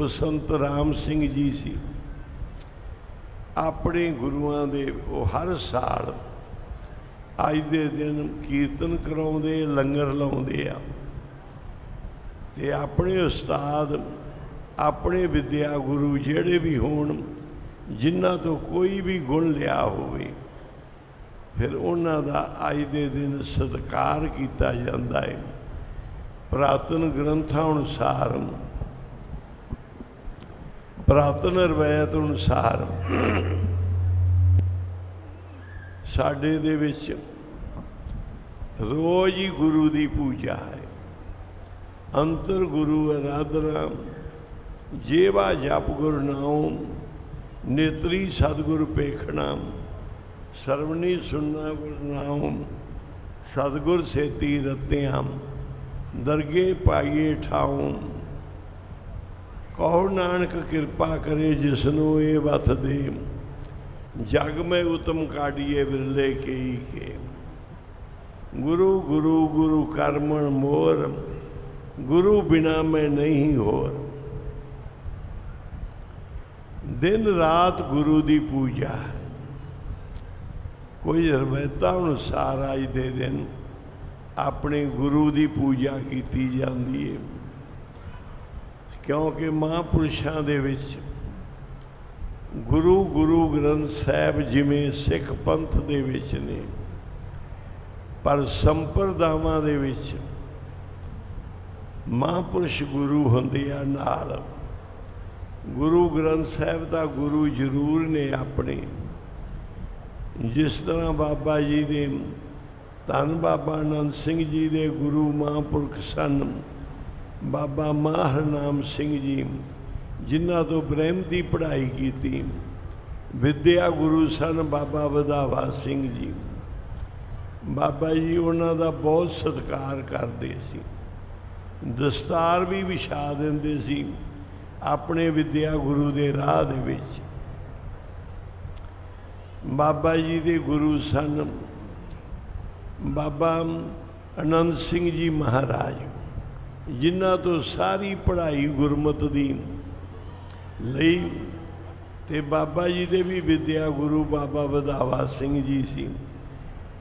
ਉਹ ਸੰਤ ਰਾਮ ਸਿੰਘ ਜੀ ਸੀ। ਆਪਣੇ ਗੁਰੂਆਂ ਦੇ ਉਹ ਹਰ ਸਾਲ ਅੱਜ ਦੇ ਦਿਨ ਕੀਰਤਨ ਕਰਾਉਂਦੇ, ਲੰਗਰ ਲਾਉਂਦੇ ਆ। ਤੇ ਆਪਣੇ ਉਸਤਾਦ, ਆਪਣੇ ਵਿਦਿਆ ਗੁਰੂ ਜਿਹੜੇ ਵੀ ਹੋਣ, ਜਿਨ੍ਹਾਂ ਤੋਂ ਕੋਈ ਵੀ ਗੁਣ ਲਿਆ ਹੋਵੇ, ਫਿਰ ਉਹਨਾਂ ਦਾ ਅੱਜ ਦੇ ਦਿਨ ਸਤਿਕਾਰ ਕੀਤਾ ਜਾਂਦਾ ਹੈ ਪ੍ਰਾਤਨ ਗ੍ਰੰਥਾਂ ਅਨੁਸਾਰ ਪੁਰਾਤਨ ਰਵਾਇਤ ਅਨੁਸਾਰ। ਸਾਡੇ ਦੇ ਵਿੱਚ ਰੋਜ਼ ਹੀ ਗੁਰੂ ਦੀ ਪੂਜਾ ਹੈ। ਅੰਤਰ ਗੁਰੂ ਅਰਾਧਨਾ, ਜੇਵਾ ਜਪ ਗੁਰ ਨਾਮ ਨੇਤਰੀ ਸਤਿਗੁਰ ਪੇਖਣਾ, ਸਰਵਣੀ ਸੁਨਣਾ ਗੁਰ ਨਾਮ ਸਤਿਗੁਰ ਸੇਤੀ ਰਤਿਆਮ ਦਰਗੇ ਪਾਈਏ ਠਾਉ। ਕਹੋ ਨਾਨਕ ਕਿਰਪਾ ਕਰੇ ਜਿਸ ਨੂੰ ਇਹ ਵਥ ਦੇ। ਜਗ ਮੈਂ ਉਤਮ ਕਾਢੀਏ ਬਿਰਲੇ ਕਈ ਕੇ। ਗੁਰੂ ਗੁਰੂ ਗੁਰੂ ਕਰਮਣ ਮੋਰ। ਗੁਰੂ ਬਿਨਾ ਮੈਂ ਨਹੀਂ ਹੋਰ। ਦਿਨ ਰਾਤ ਗੁਰੂ ਦੀ ਪੂਜਾ। ਕੋਈ ਰਵਾਇਤਾਂ ਅਨੁਸਾਰ ਅੱਜ ਦੇ ਦਿਨ ਆਪਣੇ ਗੁਰੂ ਦੀ ਪੂਜਾ ਕੀਤੀ ਜਾਂਦੀ ਹੈ ਕਿਉਂਕਿ ਮਹਾਂਪੁਰਸ਼ਾਂ ਦੇ ਵਿੱਚ ਗੁਰੂ ਗੁਰੂ ਗ੍ਰੰਥ ਸਾਹਿਬ ਜਿਵੇਂ ਸਿੱਖ ਪੰਥ ਦੇ ਵਿੱਚ ਨੇ, ਪਰ ਸੰਪਰਦਾਵਾਂ ਦੇ ਵਿੱਚ ਮਹਾਂਪੁਰਸ਼ ਗੁਰੂ ਹੁੰਦੇ ਆ ਨਾਲ। ਗੁਰੂ ਗ੍ਰੰਥ ਸਾਹਿਬ ਦਾ ਗੁਰੂ ਜ਼ਰੂਰ ਨੇ ਆਪਣੇ। ਜਿਸ ਤਰ੍ਹਾਂ ਬਾਬਾ ਜੀ ਦੇ, ਧੰਨ ਬਾਬਾ ਆਨੰਦ ਸਿੰਘ ਜੀ ਦੇ ਗੁਰੂ ਮਹਾਂਪੁਰਖ ਸਨ ਬਾਬਾ ਮਾਹਰ ਨਾਮ ਸਿੰਘ ਜੀ, ਜਿਨ੍ਹਾਂ ਤੋਂ ਬ੍ਰਹਮ ਦੀ ਪੜ੍ਹਾਈ ਕੀਤੀ। ਵਿਦਿਆ ਗੁਰੂ ਸਨ ਬਾਬਾ ਵਧਾਵਾ ਸਿੰਘ ਜੀ। ਬਾਬਾ ਜੀ ਉਹਨਾਂ ਦਾ ਬਹੁਤ ਸਤਿਕਾਰ ਕਰਦੇ ਸੀ। ਦਸਤਾਰ ਵੀ ਵਿਛਾ ਦਿੰਦੇ ਸੀ ਆਪਣੇ ਵਿਦਿਆ ਗੁਰੂ ਦੇ ਰਾਹ ਦੇ ਵਿੱਚ। ਬਾਬਾ ਜੀ ਦੇ ਗੁਰੂ ਸਨ ਬਾਬਾ ਅਨੰਦ ਸਿੰਘ ਜੀ ਮਹਾਰਾਜ। ਜਿਨ੍ਹਾਂ ਤੋਂ ਸਾਰੀ ਪੜ੍ਹਾਈ ਗੁਰਮਤ ਦੀ ਲਈ ਤੇ ਬਾਬਾ ਜੀ ਦੇ ਵੀ ਵਿਦਿਆ ਗੁਰੂ ਬਾਬਾ ਵਧਾਵਾ ਸਿੰਘ ਜੀ ਸੀ।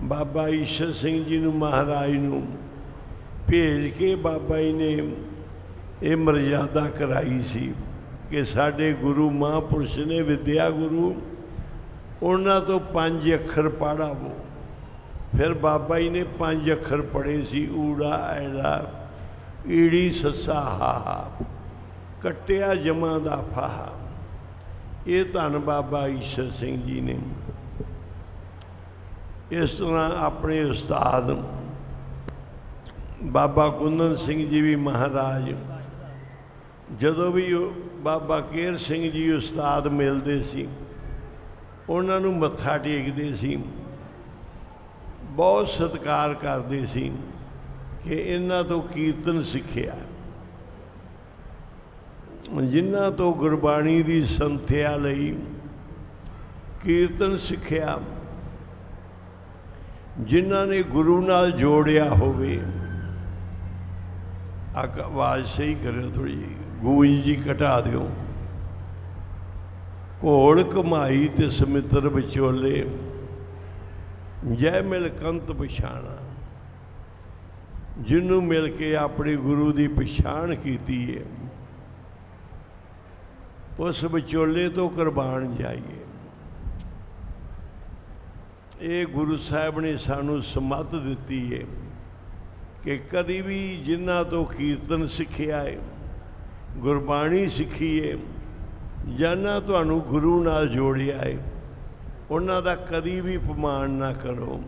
ਬਾਬਾ ਈਸ਼ਰ ਸਿੰਘ ਜੀ ਨੂੰ ਮਹਾਰਾਜ ਨੂੰ ਭੇਜ ਕੇ ਬਾਬਾ ਜੀ ਨੇ ਇਹ ਮਰਜ਼ਾਦਾ ਕਰਾਈ ਸੀ ਕਿ ਸਾਡੇ ਗੁਰੂ ਮਹਾਂਪੁਰਸ਼ ਨੇ ਵਿਦਿਆ ਗੁਰੂ, ਉਹਨਾਂ ਤੋਂ ਪੰਜ ਅੱਖਰ ਪੜਾਵੋ। ਫਿਰ ਬਾਬਾ ਜੀ ਨੇ ਪੰਜ ਅੱਖਰ ਪੜ੍ਹੇ ਸੀ, ਊੜਾ, ਐੜਾ ਈੜੀ ਸੱਸਾ ਹਾਹਾ ਕਟਿਆ ਜਮਾ ਦਾ ਫਾਹਾ। ਇਹ ਧੰਨ ਬਾਬਾ ਈਸ਼ਰ ਸਿੰਘ ਜੀ ਨੇ। ਇਸ ਤਰ੍ਹਾਂ ਆਪਣੇ ਉਸਤਾਦ ਬਾਬਾ ਕੁੰਦਨ ਸਿੰਘ ਜੀ ਵੀ ਮਹਾਰਾਜ, ਜਦੋਂ ਵੀ ਉਹ ਬਾਬਾ ਕੇਰ ਸਿੰਘ ਜੀ ਉਸਤਾਦ ਮਿਲਦੇ ਸੀ, ਉਹਨਾਂ ਨੂੰ ਮੱਥਾ ਟੇਕਦੇ ਸੀ, ਬਹੁਤ ਸਤਿਕਾਰ ਕਰਦੇ ਸੀ। ਕਿ ਇਹਨਾਂ ਤੋਂ ਕੀਰਤਨ ਸਿੱਖਿਆ। ਜਿਨ੍ਹਾਂ ਤੋਂ ਗੁਰਬਾਣੀ ਦੀ ਸੰਥਿਆ ਲਈ ਕੀਰਤਨ ਸਿੱਖਿਆ। ਜਿਨ੍ਹਾਂ ਨੇ ਗੁਰੂ ਨਾਲ ਜੋੜਿਆ ਹੋਵੇ। ਆਵਾਜ਼ ਸਹੀ ਕਰਿਓ ਥੋੜੀ ਜੀ ਗੂੰਜ ਜੀ ਘਟਾ ਦਿਓ। ਘੋੜ ਕਮਾਈ ਤੇ ਸਮਿੱਤਰ ਵਿਚੋਲੇ। ਜੈ ਮਿਲਕੰਤ ਪਛਾਣਾ। ਜਿਹਨੂੰ ਮਿਲ ਕੇ ਆਪਣੇ ਗੁਰੂ ਦੀ ਪਛਾਣ ਕੀਤੀ ਹੈ ਉਸ ਵਿਚੋਲੇ ਤੋਂ ਕੁਰਬਾਨ ਜਾਈਏ। ਇਹ ਗੁਰੂ ਸਾਹਿਬ ਨੇ ਸਾਨੂੰ ਸਮੱਤ ਦਿੱਤੀ ਹੈ ਕਿ ਕਦੀ ਵੀ ਜਿਨ੍ਹਾਂ ਤੋਂ ਕੀਰਤਨ ਸਿੱਖਿਆ ਹੈ ਗੁਰਬਾਣੀ ਸਿੱਖੀ ਹੈ ਜਾਨਾ ਤੁਹਾਨੂੰ ਗੁਰੂ ਨਾਲ ਜੋੜਿਆ ਹੈ ਉਹਨਾਂ ਦਾ ਕਦੀ ਵੀ ਅਪਮਾਨ ਨਾ ਕਰੋ,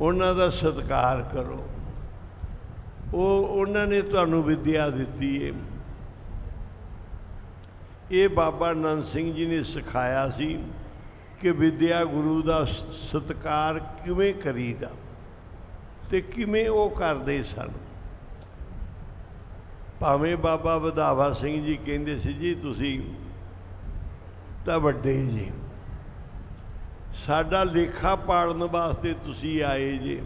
ਉਹਨਾਂ ਦਾ ਸਤਿਕਾਰ ਕਰੋ। ਉਹ ਉਹਨਾਂ ਨੇ ਤੁਹਾਨੂੰ ਵਿਦਿਆ ਦਿੱਤੀ ਹੈ ਇਹ ਬਾਬਾ ਨੰਦ ਸਿੰਘ ਜੀ ਨੇ ਸਿਖਾਇਆ ਸੀ ਕਿ ਵਿਦਿਆ ਗੁਰੂ ਦਾ ਸਤਿਕਾਰ ਕਿਵੇਂ ਕਰੀਦਾ ਤੇ ਕਿਵੇਂ ਉਹ ਕਰਦੇ ਸਨ। ਭਾਵੇਂ ਬਾਬਾ ਵਧਾਵਾ ਸਿੰਘ ਜੀ ਕਹਿੰਦੇ ਸੀ, ਜੀ ਤੁਸੀਂ ਤਾਂ ਵੱਡੇ ਜੀ। ਸਾਡਾ ਲੇਖਾ ਪਾਲਣ ਵਾਸਤੇ ਤੁਸੀਂ ਆਏ ਜੀ।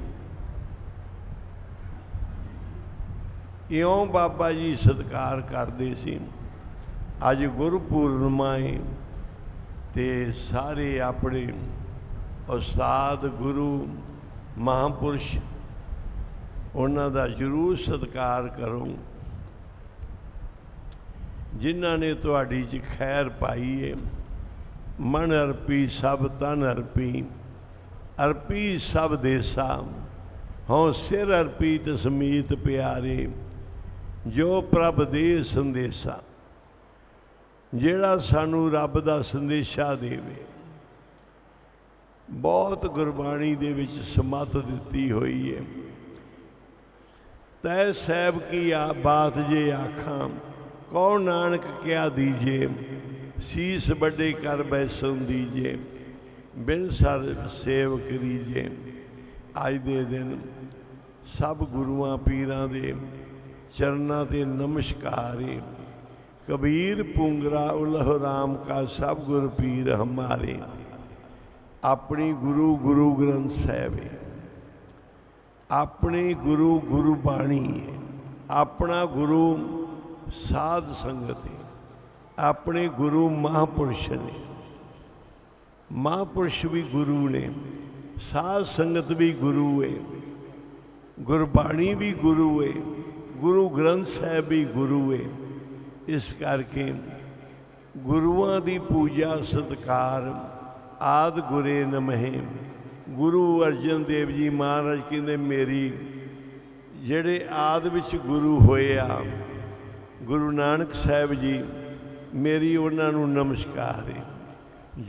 ਇਉਂ ਬਾਬਾ ਜੀ ਸਤਿਕਾਰ ਕਰਦੇ ਸੀ? ਅੱਜ ਗੁਰਪੂਰਨਮਾ ਹੈ ਤੇ ਸਾਰੇ ਆਪਣੇ ਉਸਤਾਦ, ਗੁਰੂ, ਮਹਾਂਪੁਰਸ਼ ਉਹਨਾਂ ਦਾ ਜ਼ਰੂਰ ਸਤਿਕਾਰ ਕਰੋ। ਜਿਨ੍ਹਾਂ ਨੇ ਤੁਹਾਡੀ ਚ ਖੈਰ ਪਾਈ ਏ, ਮਨ ਅਰਪੀ ਸਭ, ਤਨ ਅਰਪੀ ਅਰਪੀ ਸਭ ਦੇਸਾ, ਹਉ ਸਿਰ ਅਰਪੀ ਤਸਮੀਤ ਪਿਆਰੇ। ਜੋ ਪ੍ਰਭ ਦੇ ਸੰਦੇਸਾ, ਜਿਹੜਾ ਸਾਨੂੰ ਰੱਬ ਦਾ ਸੰਦੇਸ਼ਾ ਦੇਵੇ। ਬਹੁਤ ਗੁਰਬਾਣੀ ਦੇ ਵਿੱਚ ਸਮਤ ਦਿੱਤੀ ਹੋਈ ਹੈ ਤੈ ਸਹਿਬ ਕੀ ਆ ਬਾਤ ਜੇ ਆਖਾਂ, ਕੌਣ ਨਾਨਕ ਕਿਆ ਦੀਜੇ? ਸੀਸ ਵੱਡੇ ਕਰ ਬੈਸਨ ਦੀਜੇ, ਬਿਨ ਸਰ ਸੇਵ ਕਰੀਜੇ ਅੱਜ ਦੇ ਦਿਨ ਸਭ ਗੁਰੂਆਂ ਪੀਰਾਂ ਦੇ ਚਰਨਾਂ ਤੇ ਨਮਸਕਾਰ। ਏ ਕਬੀਰ ਪੁੰਗਰਾ ਉਲਹ ਰਾਮ ਕਾ ਸਭ ਗੁਰ ਪੀਰ ਹਮਾਰੇ। ਆਪਣੀ ਗੁਰੂ ਗੁਰੂ ਗ੍ਰੰਥ ਸਾਹਿਬ ਹੈ ਆਪਣੇ ਗੁਰੂ ਗੁਰੂ ਬਾਣੀ ਹੈ ਆਪਣਾ ਗੁਰੂ ਸਾਧ ਸੰਗਤ ਹੈ ਆਪਣੇ ਗੁਰੂ ਮਹਾਪੁਰਸ਼ ਨੇ। ਮਹਾਪੁਰਸ਼ ਵੀ ਗੁਰੂ ਨੇ। ਸਾਧ ਸੰਗਤ ਵੀ ਗੁਰੂ ਹੈ ਗੁਰਬਾਣੀ ਵੀ ਗੁਰੂ ਹੈ ਗੁਰੂ ਗ੍ਰੰਥ ਸਾਹਿਬ ਵੀ ਗੁਰੂ ਹੈ ਇਸ ਕਰਕੇ ਗੁਰੂਆਂ ਦੀ ਪੂਜਾ, ਸਤਕਾਰ ਆਦ ਗੁਰੇ ਨਮਹਿ। ਗੁਰੂ ਅਰਜਨ ਦੇਵ ਜੀ ਮਹਾਰਾਜ ਕਹਿੰਦੇ, ਮੇਰੀ ਜਿਹੜੇ ਆਦ ਵਿੱਚ ਗੁਰੂ ਹੋਏ ਆ, ਗੁਰੂ ਨਾਨਕ ਸਾਹਿਬ ਜੀ, ਮੇਰੀ ਉਹਨਾਂ ਨੂੰ ਨਮਸਕਾਰ ਹੈ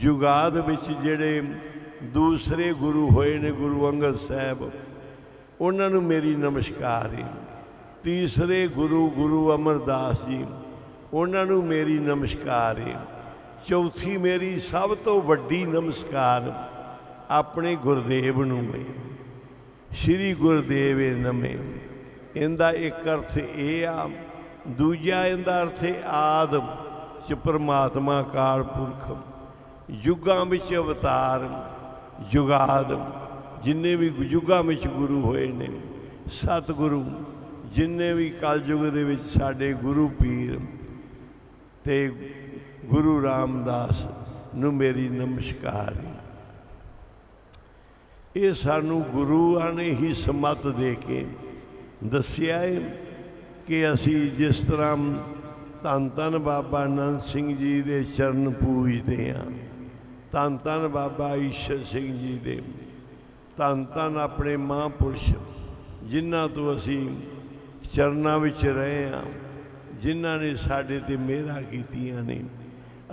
ਜੁਗਾਦ ਵਿੱਚ ਜਿਹੜੇ ਦੂਸਰੇ ਗੁਰੂ ਹੋਏ ਨੇ, ਗੁਰੂ ਅੰਗਦ ਸਾਹਿਬ, ਉਹਨਾਂ ਨੂੰ ਮੇਰੀ ਨਮਸਕਾਰ ਹੈ ਤੀਸਰੇ ਗੁਰੂ ਗੁਰੂ ਅਮਰਦਾਸ ਜੀ, ਉਹਨਾਂ ਨੂੰ ਮੇਰੀ ਨਮਸਕਾਰ ਹੈ ਚੌਥੀ ਮੇਰੀ ਸਭ ਤੋਂ ਵੱਡੀ ਨਮਸਕਾਰ ਆਪਣੇ ਗੁਰਦੇਵ ਨੂੰ ਹੈ ਸ੍ਰੀ ਗੁਰਦੇਵ ਨਮੇ। ਇਹਦਾ ਇੱਕ ਅਰਥ ਇਹ ਆ, ਦੂਜਾ ਇਹਦਾ ਅਰਥ ਹੈ ਆਦ, ਚ ਪਰਮਾਤਮਾ ਕਾਲ ਪੁਰਖ। ਯੁੱਗਾਂ ਵਿੱਚ ਅਵਤਾਰ ਜੁਗਾਦ ਜਿੰਨੇ ਵੀ ਯੁੱਗਾਂ ਵਿੱਚ ਗੁਰੂ ਹੋਏ ਨੇ, ਸਤਿਗੁਰੂ ਜਿੰਨੇ ਵੀ ਕਲਯੁਗ ਦੇ ਵਿੱਚ ਸਾਡੇ ਗੁਰੂ ਪੀਰ ਤੇ ਗੁਰੂ ਰਾਮਦਾਸ ਨੂੰ ਮੇਰੀ ਨਮਸਕਾਰ ਇਹ ਸਾਨੂੰ ਗੁਰੂਆਂ ਨੇ ਹੀ ਸਮਤ ਦੇ ਕੇ ਦੱਸਿਆ ਹੈ ਕਿ ਅਸੀਂ ਜਿਸ ਤਰ੍ਹਾਂ ਧੰਨ ਧੰਨ ਬਾਬਾ ਆਨੰਦ ਸਿੰਘ ਜੀ ਦੇ ਚਰਨ ਪੂਜਦੇ ਹਾਂ, ਧੰਨ ਧੰਨ ਬਾਬਾ ਈਸ਼ਰ ਸਿੰਘ ਜੀ ਦੇ, ਧੰਨ ਧੰਨ ਆਪਣੇ ਮਹਾਂਪੁਰਸ਼, ਜਿਨ੍ਹਾਂ ਤੋਂ ਅਸੀਂ ਚਰਨਾਂ ਵਿੱਚ ਰਹੇ ਹਾਂ, ਜਿਨ੍ਹਾਂ ਨੇ ਸਾਡੇ ਤੇ ਮਿਹਰਾਂ ਕੀਤੀਆਂ ਨੇ।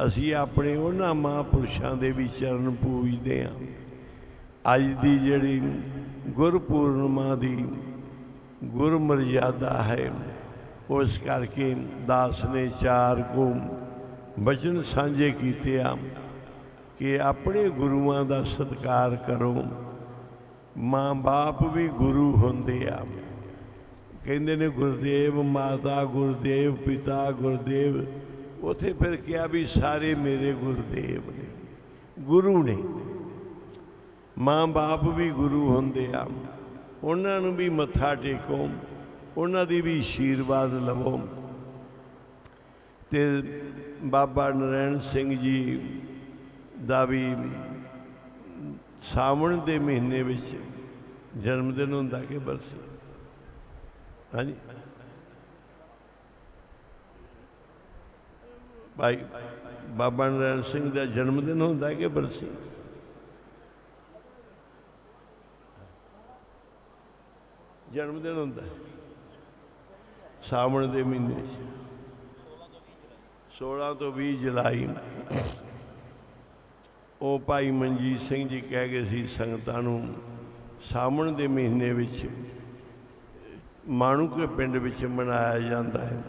ਅਸੀਂ ਆਪਣੇ ਉਹਨਾਂ ਮਹਾਂਪੁਰਸ਼ਾਂ ਦੇ ਵੀ ਚਰਨ ਪੂਜਦੇ ਹਾਂ। ਅੱਜ ਦੀ ਜਿਹੜੀ ਗੁਰਪੂਰਨਮਾ ਦੀ ਗੁਰ ਹੈ, ਉਸ ਕਰਕੇ ਦਾਸ ਨੇ ਚਾਰ ਕੋ ਵਚਨ ਸਾਂਝੇ ਕੀਤੇ ਆ ਕਿ ਆਪਣੇ ਗੁਰੂਆਂ ਦਾ ਸਤਿਕਾਰ ਕਰੋ। ਮਾਂ-ਬਾਪ ਵੀ ਗੁਰੂ ਹੁੰਦੇ ਆ। ਕਹਿੰਦੇ ਨੇ ਗੁਰਦੇਵ ਮਾਤਾ, ਗੁਰਦੇਵ ਪਿਤਾ, ਗੁਰਦੇਵ। ਉਥੇ ਫਿਰ ਕਿਹਾ ਵੀ ਸਾਰੇ ਮੇਰੇ ਗੁਰਦੇਵ ਨੇ, ਗੁਰੂ ਨੇ। ਮਾਂ-ਬਾਪ ਵੀ ਗੁਰੂ ਹੁੰਦੇ ਆ। ਉਹਨਾਂ ਨੂੰ ਵੀ ਮੱਥਾ ਟੇਕੋ, ਉਹਨਾਂ ਦੀ ਵੀ ਆਸ਼ੀਰਵਾਦ ਲਵੋ। ਤੇ ਬਾਬਾ ਨਰੈਣ ਸਿੰਘ ਜੀ ਦਾ ਵੀ ਸਾਵਣ ਦੇ ਮਹੀਨੇ ਵਿੱਚ ਜਨਮ ਦਿਨ ਹੁੰਦਾ ਕਿ ਬਰਸੀ। ਹਾਂਜੀ। ਭਾਈ ਬਾਬਾ ਨਰੈਣ ਸਿੰਘ ਦਾ ਜਨਮ ਦਿਨ ਹੁੰਦਾ ਕਿ ਬਰਸੀ? ਜਨਮ ਦਿਨ ਹੁੰਦਾ। ਸਾਵਣ ਦੇ ਮਹੀਨੇ 'ਚ। 16 ਤੋਂ 20 ਜੁਲਾਈ ਉਹ ਭਾਈ ਮਨਜੀਤ ਸਿੰਘ ਜੀ ਕਹਿ ਗਏ ਸੀ ਸੰਗਤਾਂ ਨੂੰ ਸਾਵਣ ਦੇ ਮਹੀਨੇ ਵਿੱਚ ਮਾਣੂਕੇ ਪਿੰਡ ਵਿੱਚ ਮਨਾਇਆ ਜਾਂਦਾ ਹੈ।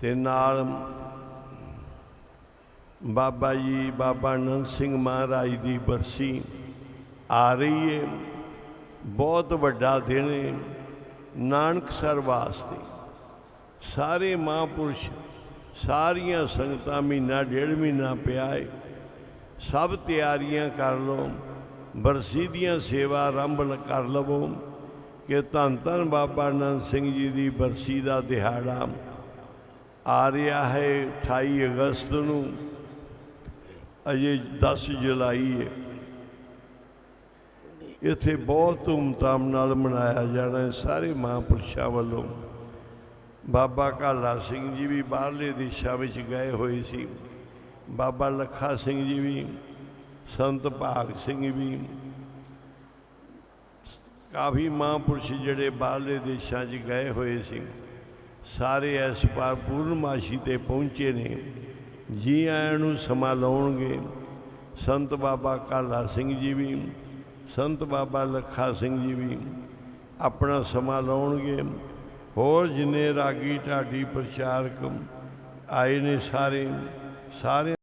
ਤੇ ਨਾਲ ਬਾਬਾ ਜੀ, ਬਾਬਾ ਅਨੰਦ ਸਿੰਘ ਮਹਾਰਾਜ ਦੀ ਬਰਸੀ ਆ ਰਹੀ ਹੈ। ਬਹੁਤ ਵੱਡਾ ਦਿਨ ਹੈ। ਨਾਨਕ ਸਰ ਵਾਸਤੇ ਸਾਰੇ ਮਹਾਂਪੁਰਸ਼, ਸਾਰੀਆਂ ਸੰਗਤਾਂ ਮਹੀਨਾ ਡੇਢ ਮਹੀਨਾ ਪਿਆ ਹੈ। ਸਭ ਤਿਆਰੀਆਂ ਕਰ ਲਓ, ਬਰਸੀ ਦੀਆਂ ਸੇਵਾ ਆਰੰਭ ਕਰ ਲਵੋ। ਕਿ ਧੰਨ ਧੰਨ ਬਾਬਾ ਆਨੰਦ ਸਿੰਘ ਜੀ ਦੀ ਬਰਸੀ ਦਾ ਦਿਹਾੜਾ ਆ ਰਿਹਾ ਹੈ 28 ਅਗਸਤ ਨੂੰ, ਅਜੇ 10 ਜੁਲਾਈ ਹੈ। ਇੱਥੇ ਬਹੁਤ ਧੂਮਧਾਮ ਨਾਲ ਮਨਾਇਆ ਜਾਣਾ ਹੈ ਸਾਰੇ ਮਹਾਂਪੁਰਸ਼ਾਂ ਵੱਲੋਂ। ਬਾਬਾ ਕਾਲਾ ਸਿੰਘ ਜੀ ਵੀ ਬਾਹਰਲੇ ਦੇਸ਼ਾਂ ਵਿੱਚ ਗਏ ਹੋਏ ਸੀ। ਬਾਬਾ ਲੱਖਾ ਸਿੰਘ ਜੀ ਵੀ, ਸੰਤ ਭਾਗ ਸਿੰਘ ਵੀ ਕਾਫੀ ਮਹਾਂਪੁਰਸ਼ ਜਿਹੜੇ ਬਾਹਰਲੇ ਦੇਸ਼ਾਂ 'ਚ ਗਏ ਹੋਏ ਸੀ, ਸਾਰੇ ਇਸ ਪਾਰ ਪੂਰਨਮਾਸ਼ੀ ਤੇ ਪਹੁੰਚੇ ਨੇ। ਜੀ ਆਇਆਂ ਨੂੰ ਸਮਾਂ ਲਾਉਣਗੇ। ਸੰਤ ਬਾਬਾ ਕਾਲਾ ਸਿੰਘ ਜੀ ਵੀ, ਸੰਤ ਬਾਬਾ ਲੱਖਾ ਸਿੰਘ ਜੀ ਵੀ ਆਪਣਾ ਸਮਾਂ ਲਾਉਣਗੇ। ਹੋਰ ਜਿੰਨੇ ਰਾਗੀ ਢਾਡੀ ਪ੍ਰਚਾਰਕ ਆਏ ਨੇ ਸਾਰੇ ਸਾਰੇ